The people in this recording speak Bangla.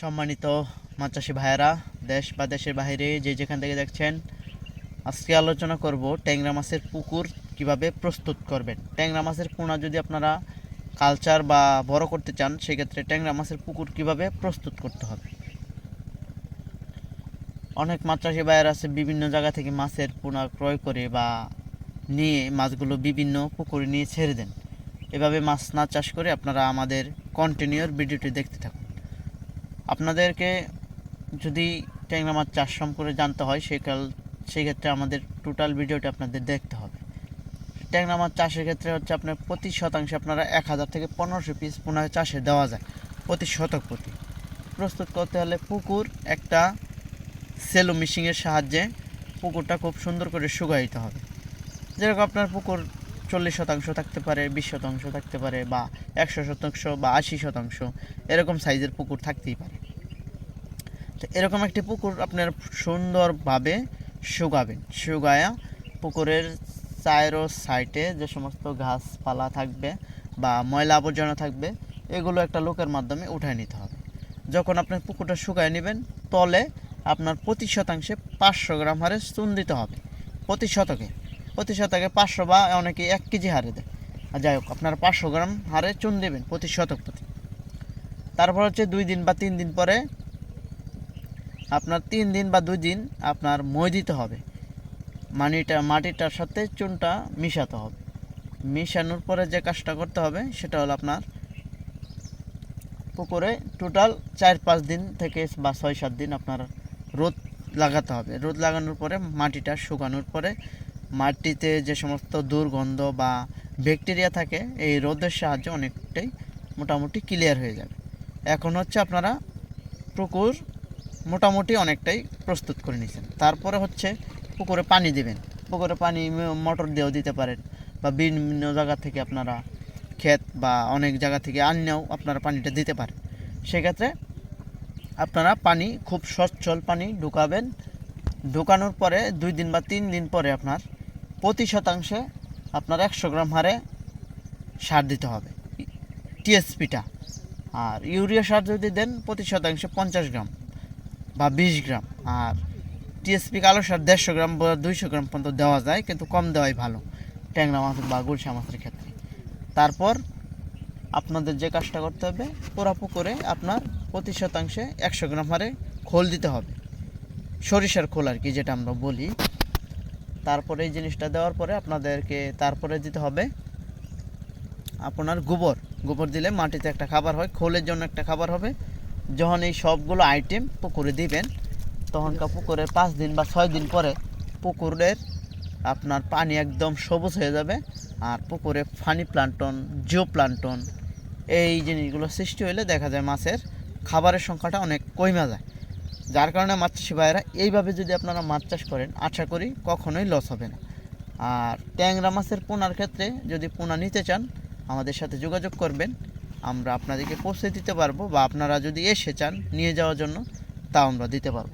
সম্মানিত মাছ চাষি ভাইয়েরা, দেশ বা দেশের বাইরে যে যেখান থেকে দেখছেন, আজকে আলোচনা করব ট্যাংরা মাছের পুকুর কীভাবে প্রস্তুত করবেন। ট্যাংরা মাছের পোনা যদি আপনারা কালচার বা বড় করতে চান, সেক্ষেত্রে ট্যাংরা মাছের পুকুর কীভাবে প্রস্তুত করতে হবে। অনেক মাছ চাষি ভাইয়ের আছে, বিভিন্ন জায়গা থেকে মাছের পোনা ক্রয় করে বা নিয়ে মাছগুলো বিভিন্ন পুকুরে নিয়ে ছেড়ে দেন। এভাবে মাছ না চাষ করে আপনারা আমাদের কন্টিনিউর ভিডিওটি দেখতে থাকুন। আপনাদেরকে যদি ট্যাংরা মাছ চাষ সম্পর্কে জানতে হয় সেই সেকাল, সেক্ষেত্রে আমাদের টোটাল ভিডিওটি আপনাদের দেখতে হবে। ট্যাংরা মাছ চাষের ক্ষেত্রে হচ্ছে আপনার প্রতি শতাংশে আপনারা এক হাজার থেকে পনেরোশো পিস পুনরায় চাষে দেওয়া যায়, প্রতি শতক প্রতি। প্রস্তুত করতে হলে পুকুর একটা সেলো মেশিনের সাহায্যে পুকুরটা খুব সুন্দর করে শুকাইতে হবে। যেরকম আপনার পুকুর চল্লিশ শতাংশ থাকতে পারে, বিশ শতাংশ থাকতে পারে, বা একশো শতাংশ বা আশি শতাংশ, এরকম সাইজের পুকুর থাকতেই পারে। তো এরকম একটি পুকুর আপনার সুন্দরভাবে শুকাবেন শুকায়া পুকুরের চায়েরও সাইডে যে সমস্ত ঘাসপালা থাকবে বা ময়লা আবর্জনা থাকবে, এগুলো একটা লোকের মাধ্যমে উঠায় নিতে হবে। যখন আপনি পুকুরটা শুকায় নেবেন, তলে আপনার প্রতি শতাংশে পাঁচশো গ্রাম হারে চুন দিতে হবে। প্রতি শতকে। প্রতি শতকে পাঁচশো বা অনেকে এক কেজি হারে দেয়। যাই হোক, আপনার পাঁচশো গ্রাম হারে চুন দেবেন প্রতি শতক প্রতি। তারপর হচ্ছে দুই দিন বা তিন দিন পরে আপনার তিন দিন বা দুই দিন আপনার মই দিতে হবে। মানিটা মাটিটার সাথে চুনটা মিশাতে হবে। মিশানোর পরে যে কাজটা করতে হবে, সেটা হলো আপনার পুকুরে টোটাল চার পাঁচ দিন থেকে বা ছয় সাত দিন আপনার রোদ লাগাতে হবে। রোদ লাগানোর পরে মাটিটা শুকানোর পরে মাটিতে যে সমস্ত দুর্গন্ধ বা ব্যাকটেরিয়া থাকে, এই রোদের সাহায্যে অনেকটাই মোটামুটি ক্লিয়ার হয়ে যাবে। এখন হচ্ছে আপনারা পুকুর মোটামুটি অনেকটাই প্রস্তুত করে নিয়েছেন তারপরে হচ্ছে পুকুরে পানি দিবেন। পুকুরে পানি মোটর দিয়েও দিতে পারেন বা বিভিন্ন জায়গা থেকে আপনারা ক্ষেত বা অনেক জায়গা থেকে আনিয়েও আপনারা পানিটা দিতে পারেন। সেক্ষেত্রে আপনারা পানি, খুব সচ্ছল পানি ঢুকাবেন। ঢুকানোর পরে দুই দিন বা তিন দিন পরে আপনার প্রতি শতাংশে আপনার একশো গ্রাম হারে সার দিতে হবে। টিএসপিটা। আর ইউরিয়া সার যদি দেন, প্রতি শতাংশে পঞ্চাশ গ্রাম। বা বিশ গ্রাম। আর টিএসপি কালো সার দেড়শো গ্রাম বা দুইশো গ্রাম পর্যন্ত দেওয়া যায়, কিন্তু কম দেওয়াই ভালো, ট্যাংরা মাছ বা গুলশা মাছের ক্ষেত্রে। তারপর আপনাদের যে কাজটা করতে হবে পুরা পুকুরে আপনার প্রতি শতাংশে একশো গ্রাম হারে খোল দিতে হবে। সরিষার খোল আর কি, যেটা আমরা বলি। তারপরে এই জিনিসটা দেওয়ার পরে আপনাদেরকে তারপরে দিতে হবে আপনার গোবর। গোবর দিলে মাটিতে একটা খাবার হয়, খোলের জন্য একটা খাবার হবে। যখন এই সবগুলো আইটেম পুকুরে দিবেন তখনকার পুকুরের পাঁচ দিন বা ছয় দিন পরে পুকুরের আপনার পানি একদম সবুজ হয়ে যাবে আর পুকুরে ফানি প্লান্টন জিও প্লান্টন এই জিনিসগুলো সৃষ্টি হলে দেখা যায় মাছের খাবারের সংখ্যাটা অনেক কমে যায়। যার কারণে মাছ চাষি ভাইয়েরা এইভাবে যদি আপনারা মাছ চাষ করেন, আশা করি কখনোই লস হবে না। আর ট্যাংরা মাছের পোনার ক্ষেত্রে যদি পোনা নিতে চান, আমাদের সাথে যোগাযোগ করবেন। আমরা আপনাদেরকে পৌঁছে দিতে পারব বা আপনারা যদি এসে চান নিয়ে যাওয়ার জন্য, তাও আমরা দিতে পারব।